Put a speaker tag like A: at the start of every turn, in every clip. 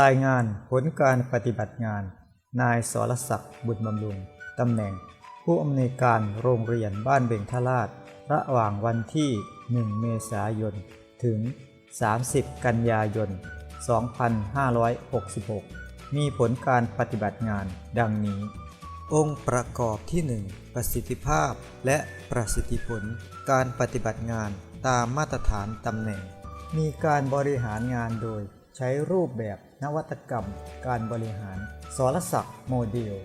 A: รายงานผลการปฏิบัติงาน นายสรศักดิ์บุญบำรุง ตำแหน่ง ผู้อำนวยการโรงเรียนบ้านเบงทราช ระหว่างวันที่ 1 เมษายน ถึง 30 กันยายน 2566 มีผลการปฏิบัติงานดังนี้ องค์ประกอบที่ 1 ประสิทธิภาพและประสิทธิผล การปฏิบัติงานตามมาตรฐานตำแหน่ง มีการบริหารงานโดยใช้รูปแบบ นวัตกรรม การบริหาร สรศักดิ์โมเดล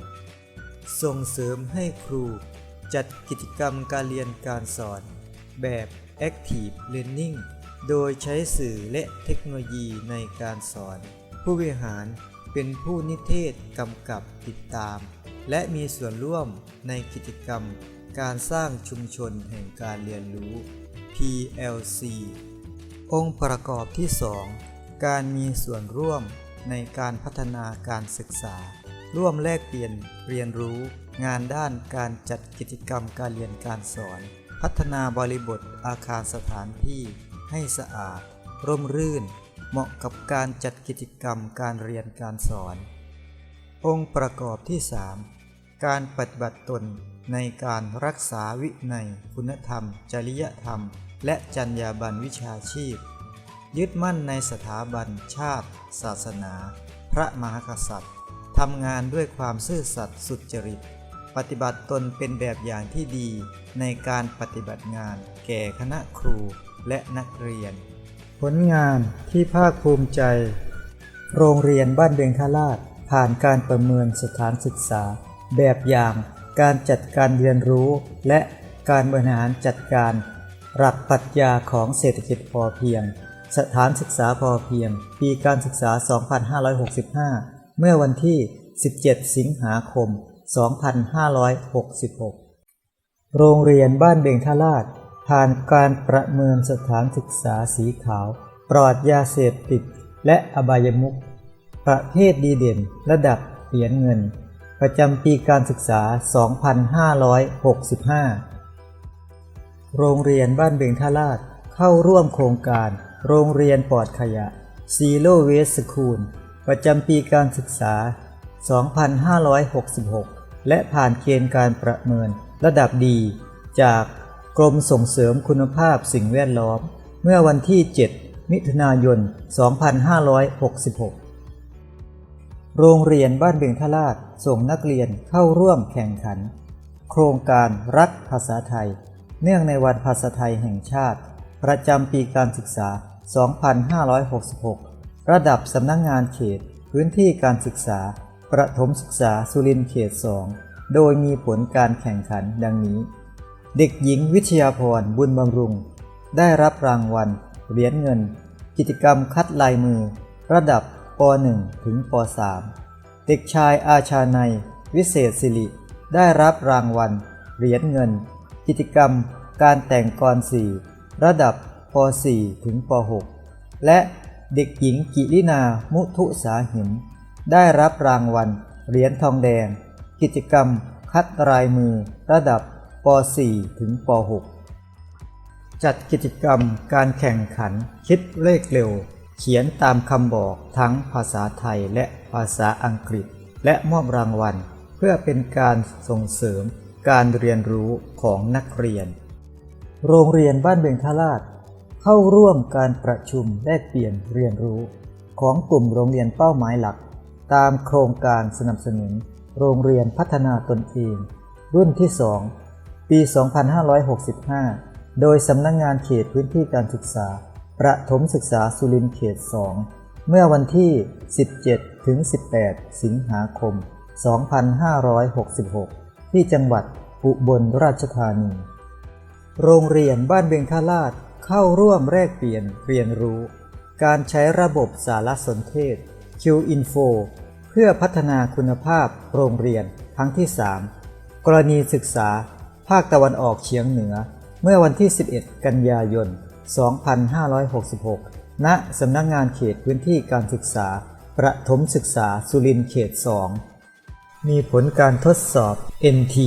A: ส่งเสริมให้ครู จัดกิจกรรมการเรียนการสอน แบบ Active Learning โดยใช้สื่อและเทคโนโลยีในการสอน ผู้บริหารเป็นผู้นิเทศกำกับติดตาม และมีส่วนร่วมในกิจกรรม การสร้างชุมชนแห่งการเรียนรู้ PLC องค์ประกอบที่ 2 การมีส่วนร่วม ในการพัฒนาการศึกษา ร่วมแลกเปลี่ยนเรียนรู้ งานด้านการจัดกิจกรรมการเรียนการสอน พัฒนาบริบทอาคารสถานที่ ให้สะอาด ร่มรื่น เหมาะกับการจัดกิจกรรมการเรียนการสอน องค์ประกอบที่ 3 การปฏิบัติตนในการรักษาวินัย คุณธรรม จริยธรรม และจรรยาบรรณวิชาชีพ ยึดมั่นในสถาบันชาติ ศาสนา พระมหากษัตริย์ทำงานด้วยความซื่อสัตย์สุจริต ปฏิบัติตนเป็นแบบอย่างที่ดีในการปฏิบัติงาน แก่คณะครูและนักเรียน ผลงานที่ภาคภูมิใจ โรงเรียนบ้านเบงคาราช ผ่านการประเมินสถานศึกษา แบบอย่างการจัดการเรียนรู้และการบริหารจัดการ หลักปรัชญาของเศรษฐกิจพอเพียง สถานศึกษาพอเพียง ปีการศึกษา 2565 เมื่อวันที่ 17 สิงหาคม 2566 โรงเรียนบ้านเบงทราช ผ่านการประเมินสถานศึกษาสีขาว ปลอดยาเสพติด และอบายมุขประเภทดีเด่น ระดับเหรียญเงิน ประจำปีการศึกษา 2565 โรงเรียนบ้านเบงทราชเข้าร่วมโครงการ โรงเรียนปลอดขยะ Zero Waste School ประจำปีการศึกษา 2566 และผ่านเกณฑ์การประเมินระดับดี จากกรมส่งเสริมคุณภาพสิ่งแวดล้อม เมื่อวันที่ 7 มิถุนายน 2566 โรงเรียนบ้านเบงทราชส่งนักเรียนเข้าร่วมแข่งขัน โครงการรักภาษาไทย เนื่องในวันภาษาไทยแห่งชาติ ประจำปีการศึกษา 2566 ระดับสำนักงงานเขต พื้นที่การศึกษา ประถมศึกษาสุรินทร์เขต 2 โดยมีผลการแข่งขันดังนี้ เด็กหญิงวิทยาพรบุญบำรุง ได้รับรางวัล เหรียญเงิน กิจกรรมคัดลายมือ ระดับป .1 ถึงป .3 เด็กชายอาชาในวิเศษสิริ ได้รับรางวัล เหรียญเงิน กิจกรรมการแต่งกรสี ระดับป .4 ถึงป .6 และเด็กหญิงกิรินามุทุสาหิม ได้รับรางวัลเหรียญทองแดง กิจกรรมคัดลายมือระดับป .4 ถึงป .6 จัดกิจกรรมการแข่งขันคิดเลขเร็ว เขียนตามคำบอกทั้งภาษาไทยและภาษาอังกฤษ และมอบรางวัล เพื่อเป็นการส่งเสริมการเรียนรู้ของนักเรียน โรงเรียนบ้านเบงทราช เข้าร่วมการประชุมแลกเปลี่ยนเรียนรู้ ของกลุ่มโรงเรียนเป้าหมายหลัก ตามโครงการสนับสนุน โรงเรียนพัฒนาตนเอง รุ่นที่ 2 ปี 2565 โดยสำนักงงานเขตพื้นที่การศึกษา ประถมศึกษาสุรินทร์เขต 2 เมื่อวันที่ 17 ถึง 18 สิงหาคม 2566 ที่จังหวัดอุบลราชธานี โรงเรียนบ้านเบงคาราชเข้าร่วมแลกเปลี่ยนเรียนรู้ การใช้ระบบสารสนเทศ Q-Info เพื่อพัฒนาคุณภาพโรงเรียนครั้งที่ 3 กรณีศึกษา ภาคตะวันออกเฉียงเหนือ เมื่อวันที่ 11 กันยายน 2566 ณสำนักงงานเขตพื้นที่การศึกษา ประถมศึกษาสุรินทร์เขต 2 มีผลการทดสอบ NT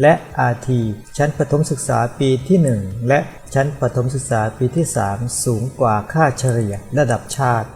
A: และ RT ชั้นประถมศึกษาปีที่ 1 และชั้นประถมศึกษาปีที่ 3 สูงกว่าค่าเฉลี่ยระดับชาติ